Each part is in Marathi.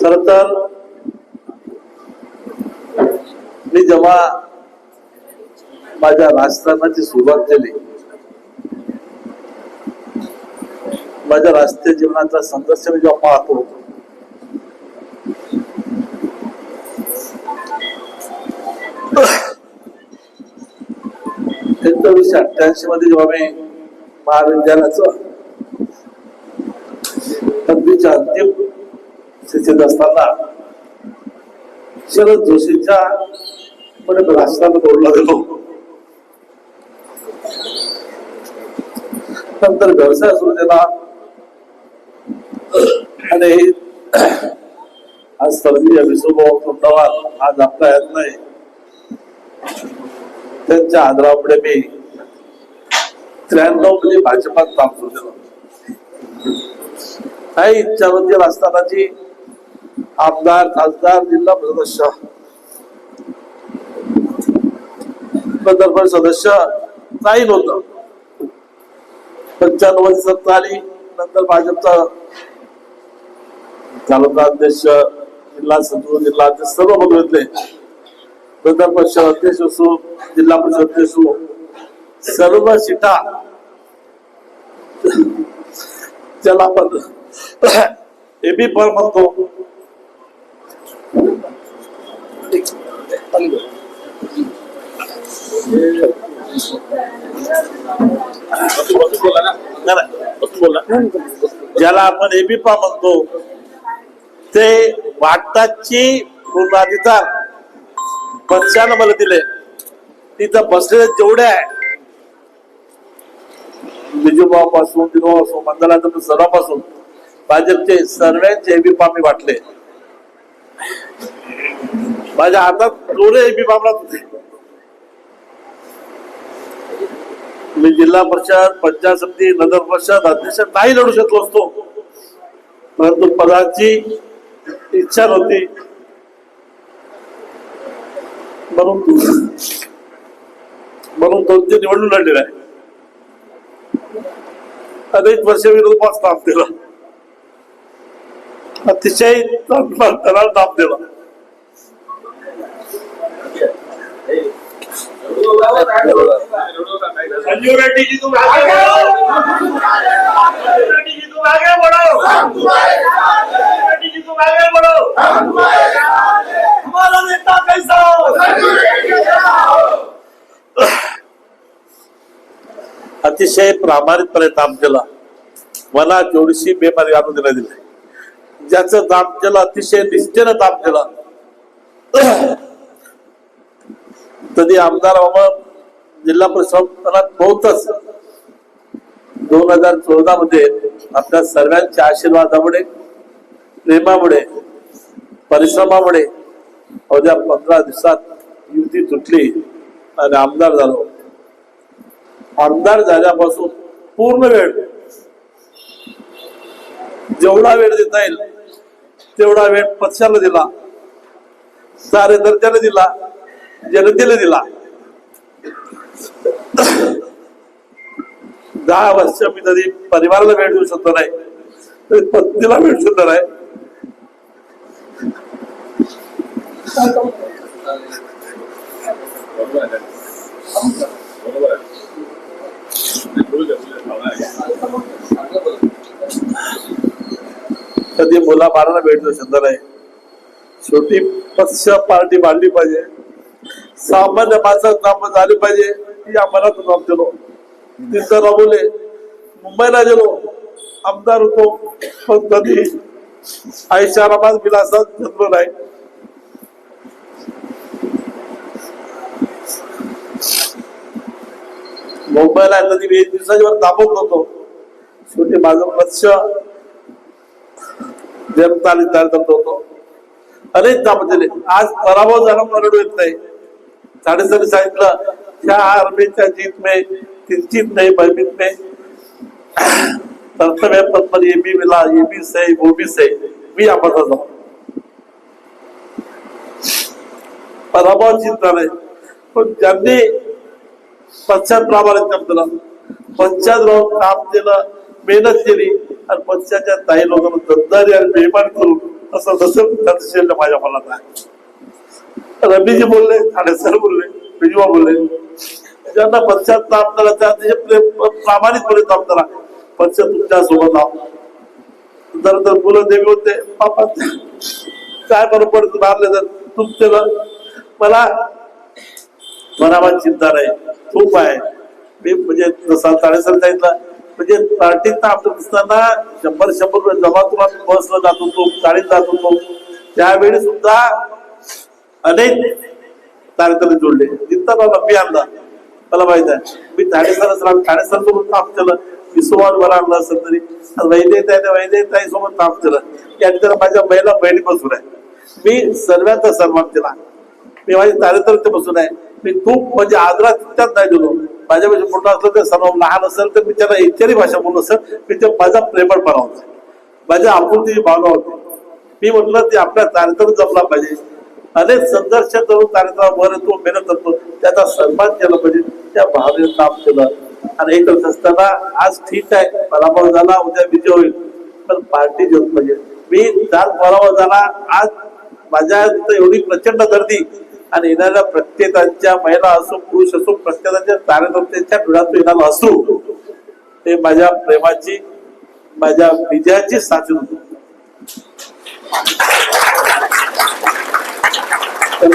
खर तर. मी जेव्हा माझ्या राजकारणाची सुरुवात केली माझ्या राजकीय जीवनाचा संघर्ष मी जेव्हा पाहतो एकोणीसशे अठ्ठ्याऐंशी मध्ये जेव्हा मी महाविद्यालयाचं पदवीच्या अंतिम स्थितीत असताना शरद जोशींच्या पण राजकारणात बोलला गेलो नंतर व्यवसाय सुरू केला आणि आज स्वर्गीय विसुभाऊ तोंडावाल आज आपला येत नाही. त्यांच्या आदरापुढे मी त्र्याण्णवमध्ये भाजपात काम सुरू केलं काही इच्छा होती असतानाची आमदार खासदार जिल्हा सदस्य. पंतप्रधान सदस्य काही नव्हतं. पंच्याण्णव सत्ता आली नंतर भाजपचा तालुका अध्यक्ष जिल्हा सचिव जिल्हा अध्यक्ष सर्व बघितले नंतर परिषद अध्यक्ष असो जिल्हा परिषद अध्यक्ष असो सर्व सीटा त्याला आपण एबी पण म्हणतो. ज्याला आपण एबीपा म्हणतो ते वाटताची पूर्णाधिकार पक्षानं मला दिले तिथं बसलेले जेवढे आहे बिजूभाऊ पासून दिनोभाऊ पासून मंडळाचं सर्वापासून भाजपचे सर्वांचे एबीपा मी वाटले. माझ्या हातात दोन्ही बाबरात होते. मी जिल्हा परिषद पंचायत समिती नगर परिषद अध्यक्ष नाही लढू शकलो असतो. परंतु पदाची इच्छा नव्हती. म्हणून म्हणून दोन तीन निवडणूक लढलेला आहे अनेक वर्ष विरोधात काम केलं अतिशय चांगला करार काम दिला संजीव रेड्डी जी तुम आगे! बढ़ो संजीव रेड्डी जी तुम आगे बढ़ो संजीव रेड्डी जी तुम आगे बढ़ो हमारा नेता कैसा हो अतिशय प्रामाणिकपणे काम केलं. मला जेवढीशी बेमारी आणून देण्यात दिली ज्याचं दाप केलं अतिशय निष्ठेनं दाप केलं. तरी आमदार व्हावं जिल्हा प्रशासनात बहुतच दोन हजार चौदा मध्ये आपल्या सर्वांच्या आशीर्वादामुळे प्रेमामुळे परिश्रमामुळे अवघ्या पंधरा दिवसात युती तुटली आणि आमदार झालो. आमदार झाल्यापासून पूर्ण वेळ जेवढा वेळ देता येईल तेवढा वेळ पक्षाला दिला कार्यकर्त्याला दिला जनतेला दिला. दहा वर्ष मी कधी परिवाराला वेळ देऊ शकतो नाही तरी पत्नीला वेळ सुद्धा नाही. कधी मुला बाळाला भेटतो देऊ नाही. शेवटी पक्ष पार्टी मांडली पाहिजे. सामान्य माणसात काम झाली पाहिजे. ही आम्हाला काम केलो तिथं राबवले मुंबईला गेलो. आमदार होतो. पण कधी आयुष्य आरामात विलासात जन्म नाही. मुंबईला कधी मी दिवसाच्या वर थांबत नव्हतो शेवटी माझं लक्ष जनता निर्धार करत होतो. अनेक काम दिले आज पराभव झाला म्हणून रडू येत नाही. साडेसाती सांगितलं त्या आर्मीच्या जीत मे किंचित नाही भयभीत मे. कर्तव्य पद पर ये भी मिला ये बी से वो भी से. मी आपण जाऊ पराभव चिंता नाही पण ज्यांनी पश्चात प्रामाणिक काम केलं पश्चात राहून काम केलं मेहनत केली आणि पक्षाच्या काही लोकांना गद्दारी आणि बेमान करून असं नसेल त्याचं शिल्लक माझ्या मनात आहे. रबीजी बोलले ठाणे सर बोलले बिजवा बोलले. ज्यांना पश्चाताप करा त्या अतिशय प्रेम प्रामाणिकपणे ताप करा पक्ष तुमच्यासोबत जर तर मुलं देवी होते पापा काय बरं पडत मारले तर तुमचे मला मनावर चिंता नाही खूप आहे. मी म्हणजे जसा ताळेसर सांगितलं म्हणजे पार्टीत आपलं असताना शंभर शंभर रुपये जमा करून आम्ही बसला जात होतो गाडीत जात होतो त्यावेळी सुद्धा अनेक कार्यक्रम जोडले. जिंता बाबा मी आणला मला माहीत आहे. मी ठाणेसरच राहतो ठाणेसर सोबत काम केलं. विसोवान बरं आणलं असेल तरी वैद्यत आहे त्या वैद्यत सोबत काम केलं. याने ठिकाणी माझ्या महिला बहिणी बसून आहे. मी सर्वांचा सन्मान केला. मी माझी कार्यकर्ते बसून आहे. मी खूप म्हणजे आदरात तितक्यात नाही दिलो. माझ्यापेक्षा मोठा असलं तर सर्व लहान असेल तर मी त्याला इत्यादी भाषा बोललो असेल मी ते माझा प्रेमळपणा होता. माझ्या आपुलतीची भावना होती. मी म्हटलं ते आपल्या कार्यक्रम जपला पाहिजे. अनेक संघर्ष करून कार्यक्रमावर तो मेहनत करतो त्याचा सन्मान केला पाहिजे त्या भावने काम केलं. आणि हे करत असताना आज ठीक आहे पराभव झाला उद्या विजय होईल. पण पार्टी देऊन पाहिजे. मी जात पराभव झाला आज माझ्या एवढी प्रचंड गर्दी आणि येणाऱ्या प्रत्येकाच्या महिला असो पुरुष असो प्रत्येकाच्या कार्यकर्त्यांच्या डोळ्यातून येणारा असो ते माझ्या प्रेमाची माझ्या विजयाची साथी होती.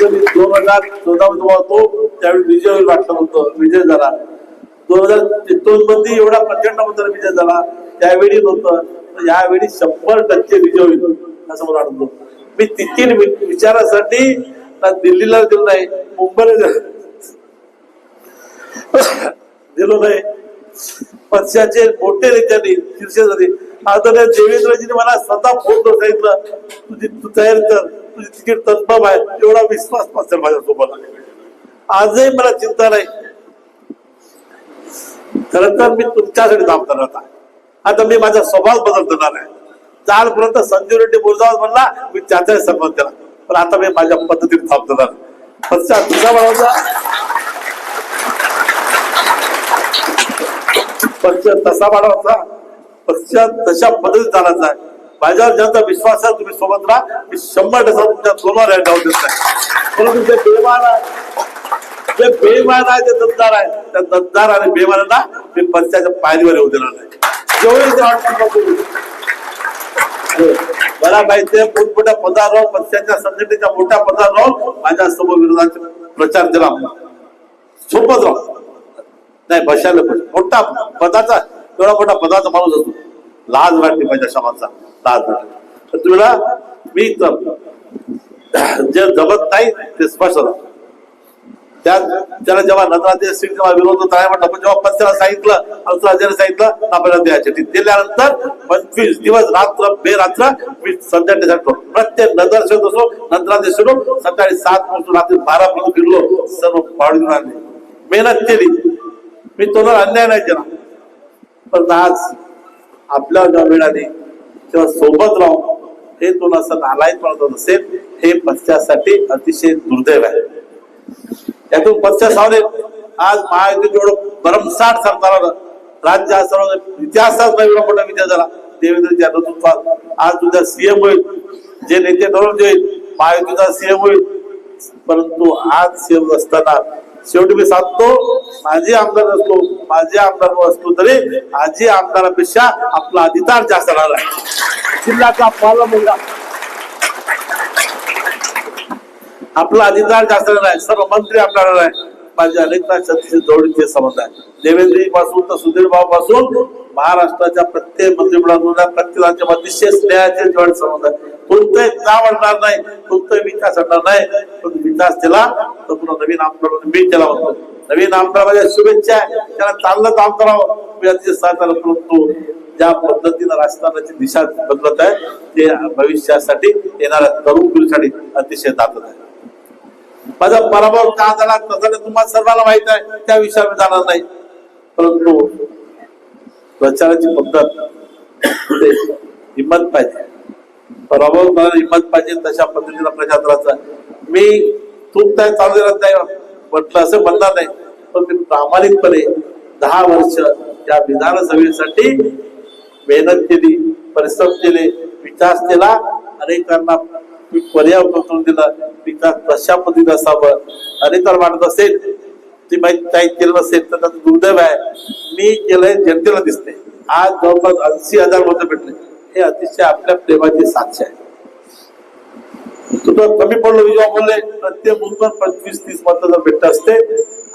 मी दोन हजार चौदा मध्ये होतो त्यावेळी विजय होईल वाटलं होतं विजय झाला. दोन हजार एकोणीसमध्ये एवढा प्रचंड मताने विजय झाला. त्यावेळी नव्हतं. तर यावेळी शंभर टक्के विजय होईल असं मला वाटतो. मी तिथील वि- विचारासाठी ना दिल्लीला गेलो नाही मुंबईला गेलो नाही. पक्षाचे मोठे नेत्यांनी शीर्षस्थानी आदरणीय देवेंद्रजीने मला स्वतः फोन करून सांगितलं तुझी तू तयारी कर तुझी तिकीट तत्पम आहे. एवढा विश्वास माझ्या माझ्यासोबत आजही मला चिंता नाही. खरं तर मी तुमच्यासाठी काम करणार आहे. आता मी माझा स्वभाव बदल करणार आहे. कालपर्यंत संजीव रेड्डी बोलजावत म्हणला मी त्याचाही संबंध केला. पण आता मी माझ्या पद्धतीने काम करणार तुझा बनवता पश्चात तसा वाढवायचा पश्चात तशा पद्धतीत चालायचा माझ्यावर ज्यांचा विश्वास आहे तुम्ही सोबत राहा. मी शंभर टक्का तुमच्या सोनवर आहे गाव देत नाही परंतु जे बेमान आहे जे बेमान आहे जे दमदार आहे त्या दमदार आणि बेमानांना मी पक्षाच्या पायरीवर येऊ देणार नाही. जेवढे ते अडचण मला माहितीये मोठमोठ्या पदावर राहून पक्षाच्या संघटनेच्या मोठ्या पदावर माझ्यासमोर विरोधाचा प्रचार केला सोपच राहून नाही बसायला मोठा पदाचा एवढा मोठा पदाचा माणूस असतो. लाज वाटते माझ्या समाजचा लाज वाटते. तर तुला मी जे जमत नाही ते स्पष्ट राहतो त्या त्याला जेव्हा नगराध्यक्ष सिंग जेव्हा विरोध होत आहे म्हटलं पण जेव्हा पक्षाला सांगितलं अल्पराज्याने सांगितलं आपल्याला द्यायचे. दिल्यानंतर पंचवीस दिवस रात्र बेरात्र मी संघटनेसाठी प्रत्येक नगरसेवक असो नगराध्यक्ष असो सकाळी सात पासून रात्री बारा पर्यंत फिरलो सर्व पाडून आणले. मेहनत केली. मी तोला अन्याय नाही केला. पण आज आपल्या जेव्हा वेळ तेव्हा सोबत राहून हे तुला असं नालायक पडत असेल हे पक्षासाठी अतिशय दुर्दैव आहे. यातून पक्ष सावरे आज महायुती एवढं भरमसाठ सरकार आलं राज्य हा इतिहासात एवढा मोठा विजय झाला. देवेंद्र नेतृत्वात आज तुझा सीएम होईल. जे नेते ठरवून होईल महायुतीचा सीएम होईल. परंतु आज सीएम असताना शेवटी मी सांगतो माझे आमदार असतो माझे आमदार असतो तरी आजी आमदारापेक्षा आपला अधिकार जास्त राहिला. आहे जिल्ह्याचा पाला मुलगा. आपला अधिकार जास्त नाही सर्व मंत्री आपल्याला नाही. माझे अनेकदा अतिशय जोडीचे संबंध आहे. देवेंद्रजी पासून तर सुधीर भाऊ पासून महाराष्ट्राच्या प्रत्येक मंत्रिमंडळातून प्रत्येक राज्यामध्ये विशेष न्यायाचे जवळ संबंध आहे कोणतंही का वाढणार नाही कोणताही विकास होणार नाही पण विकास केला तर पुन्हा नवीन आमदार मी केला होतो नवीन आमदार माझ्या शुभेच्छा आहे. त्याला चांगलं काम करावं. मी अतिशय सहकार्य करतो ज्या पद्धतीनं राजकारणाची दिशा बदलत आहे ते भविष्यासाठी येणाऱ्या तरुण पिढीसाठी अतिशय दाखवत आहे. माझा पराभव का झाला कसा तुम्हाला सर्वांना माहीत आहे त्या विषयावर जाणार नाही. परंतु प्रचाराची पद्धत हिंमत पाहिजे. पराभव हिंमत पाहिजे तशा पद्धतीनं प्रचार मी तूप काय चालू राहत नाही म्हटलं असं म्हणणार नाही पण मी प्रामाणिकपणे दहा वर्ष या विधानसभेसाठी मेहनत केली परिश्रम केले विकास केला अनेकांना मी पर्याय करून दिला. विकास कशा पद्धतीने असावं? अनेकांना वाटत असेल ती माहिती काही केलं नसेल तर त्याचं दुर्दैव आहे. मी केलंय जनतेला दिसते आज जवळपास ऐंशी हजार मतं भेटले. हे अतिशय आपल्या प्रेमाची साक्ष आहे. तुला कमी पडलो विजय बोलले प्रत्येक मुलगा पंचवीस तीस मत जर भेटत असते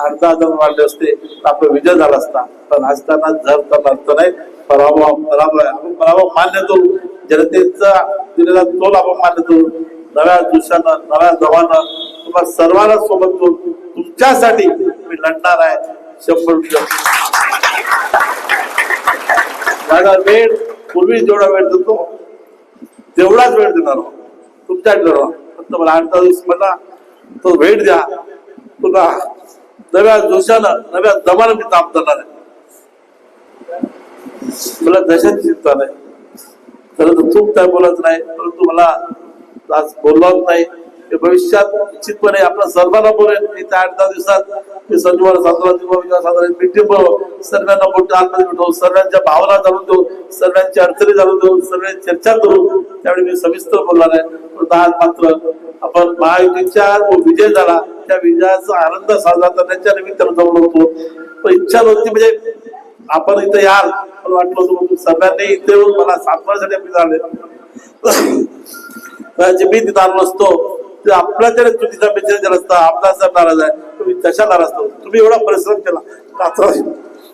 अर्धा हजार वाढले असते तर आपला विजय झाला असता. पण असताना झर तर अर्थ नाही पराभव पराभव आपण पराभव मान्य करू. जनतेचा दिलेला तोल आपण मान्य करू. नव्या दिवसांना नव्या जवाना तुम्हाला सर्वांना सोबत घेऊन तुमच्यासाठी मी लढणार आहे. शंभर माझा वेळ पूर्वी जेवढा वेळ देतो तेवढाच वेळ देणार आहोत. तुमच्याकडे फक्त मला आठ दिवस म्हणा तो वेळ द्या. तुला नव्या जोशानं नव्या दमानं मी काम करणार आहे. मला दशाची चिंता नाही खरं तर चूक काय बोलत नाही परंतु मला आज बोललाच नाही. भविष्यात निश्चितपणे आपण सर्वांना बोलेल येत्या आठ दहा दिवसात मी संजीवाला सातारा विकास साधारण मीटिंग बोलव सर्वांना मोठ्या आतमध्ये भेटवू सर्वांच्या भावना जाणून देऊ. सर्वांची अडचणी जाणून देऊ. सर्वांची चर्चा करू. त्यावेळी मी सविस्तर बोलणार आहे. परंतु आज मात्र आपण महायुतीच्या जो विजय झाला त्या विजयाचा आनंद साजरा करण्याच्या निमित्तानं जवळ होतो. पण इच्छा नव्हती म्हणजे आपण इथे याल. मला वाटलं होतं सर्वांनी इथे येऊन मला सातवासाठी आपली झाले जे मी तिथं आलो नसतो ते आपल्या चुकीचा विचार जर असता आपला जर नाराज आहे तुम्ही कशा नाराज असतो? तुम्ही एवढा परिश्रम केला रात्र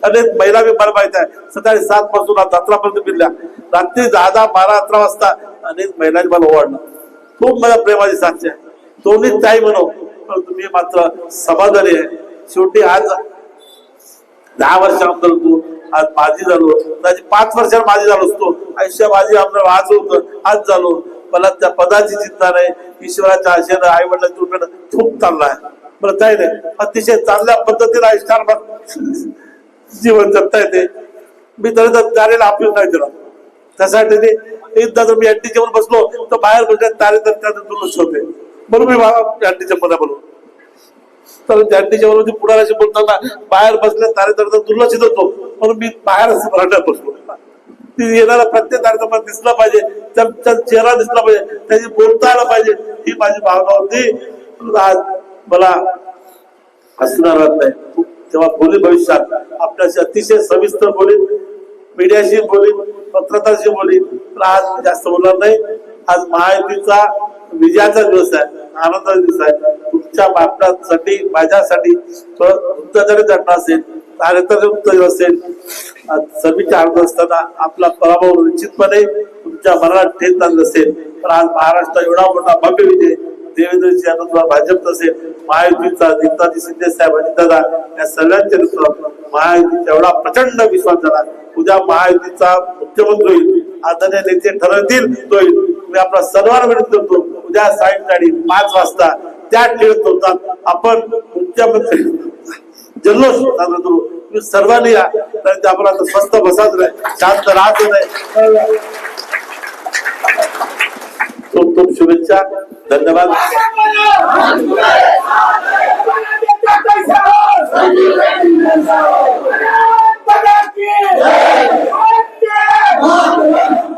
अनेक महिला मी मला माहीत आहे सकाळी सात पासून रात्रापर्यंत फिरल्या. रात्री दहा दहा बारा अकरा वाजता अनेक महिलांनी मला ओवाडलं खूप मला प्रेमाची साक्ष आहे. दोन्ही ताई म्हणो पण तुम्ही मात्र समाधानी आहे. शेवटी आज दहा वर्ष आमदार होतो आज माझी झालो. पाच वर्षात माझी झालो असतो. आयुष्य माझी आमदार आज होतं आज झालो. मला त्या पदाची चिंता नाही. ईश्वराच्या आशेनं आई वडिलांच्या उपयोगानं खूप चाललाय. आहे बरं काय नाही अतिशय चांगल्या पद्धतीने आयुष्यान जीवन जगता येते. मी तरी तर तारेला आपलं नाही दिला. त्यासाठी ते एकदा जर मी अड्डी जेवण बसलो तर बाहेर बसल्या तारे तर त्याचं दुर्लक्ष होते. म्हणून मी अड्डीच्या मध्ये बोलू तर त्यांच्या बरोबर म्हणजे पुढाऱ्याशी बोलताना बाहेर बसल्या तारेतर दुर्लक्षित होतो. म्हणून मी बाहेर असं बसलो. ती येणारा प्रत्येक कार्यक्रमात दिसला पाहिजे. त्याचा चेहरा दिसला पाहिजे. त्याची बोलता आलं पाहिजे. ही माझी भावना होती. आज मला असणार नाही. तेव्हा बोली भविष्यात. आपल्याशी अतिशय सविस्तर बोली मीडियाशी बोली पत्रकाराशी बोली. तर आज जास्त बोलणार नाही. आज महायुतीचा विजयाचा दिवस आहे आनंदाचा दिवस आहे. तुमच्या बापल्यासाठी माझ्यासाठी तुमचा जरी घटना असेल कार्यतरी असेल. आज सभेच्या अर्थ असताना आपला पराभव निश्चितपणे तुमच्या मनात ठेच झाला नसेल पण आज महाराष्ट्र एवढा मोठा भव्य विजय देवेंद्रजी अनुद्वार भाजप असेल महायुतीचा एकनाथजी शिंदे साहेब अजितदादा या सगळ्यांच्या नेतृत्वात महायुतीचा एवढा प्रचंड विश्वास झाला. उद्या महायुतीचा मुख्यमंत्री होईल आदरणीय नेते ठरवतील तो होईल मी आपला सर्वांना विनंती करतो. उद्या सायंकाळी पाच वाजता त्या ठेवत होतात आपण मुख्यमंत्री जल्लोष साजरा करू. तुम्ही सर्वांनी या. कारण ते आपण आता स्वस्त बसाच नाही शांत राहत नाही. खूप खूप शुभेच्छा. ধন্যবাদ Yeah.